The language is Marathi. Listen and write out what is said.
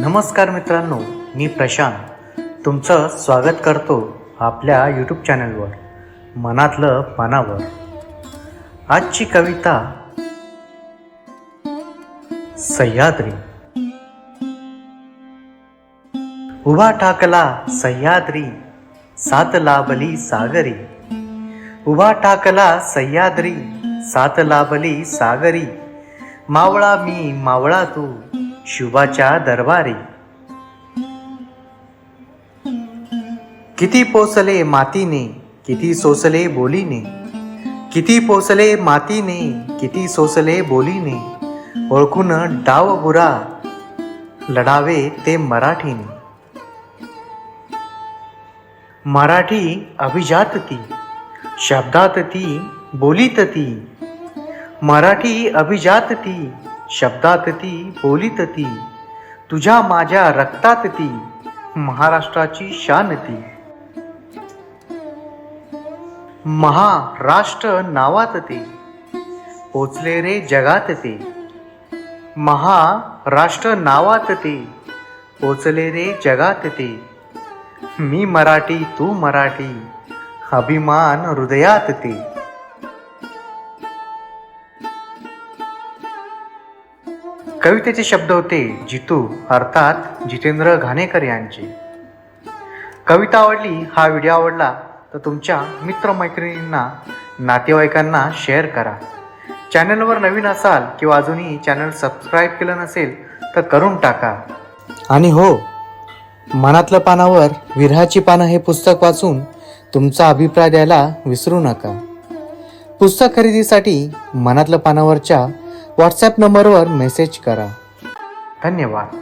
नमस्कार मित्रांनो मी प्रशांत. तुमचं स्वागत करतो आपल्या यूट्यूब चॅनलवर मनातलं पानावर आजची कविता सह्याद्री. उभा टाकला सह्याद्री सात लाभली सागरी. उभा टाकला सह्याद्री सात लाभली सागरी. मावळा मी मावळा तू शुभाच्या दरबारी. किती पोसले मातीने किती सोसले बोलीने. किती पोसले मातीने किती सोसले बोलीने. ओळखून डाव बुरा लढावे ते मराठीने. मराठी अभिजात ती शब्दात ती बोलीत ती. मराठी अभिजात ती शब्दात ती बोलीत ती तुझ्या माझ्या रक्तात ती महाराष्ट्राची शान ती. महाराष्ट्र नावात ते पोचले रे जगात ते. महाराष्ट्र नावात ते पोचले रे जगात ते. मी मराठी तू मराठी अभिमान हृदयात ते. कवितेचे शब्द होते जितू अर्थात जितेंद्र घाणेकर यांचे. कविता आवडली हा व्हिडिओ आवडला तर तुमच्या मित्रमैत्रिणींना नातेवाईकांना शेअर करा. चॅनलवर नवीन असाल किंवा अजूनही चॅनल सबस्क्राईब केलं नसेल तर करून टाका. आणि हो मनातलं पानावर विरहाची पानं हे पुस्तक वाचून तुमचा अभिप्राय द्यायला विसरू नका. पुस्तक खरेदीसाठी मनातलं पानावरच्या व्हॉट्सॲप नंबरवर मेसेज करा. धन्यवाद.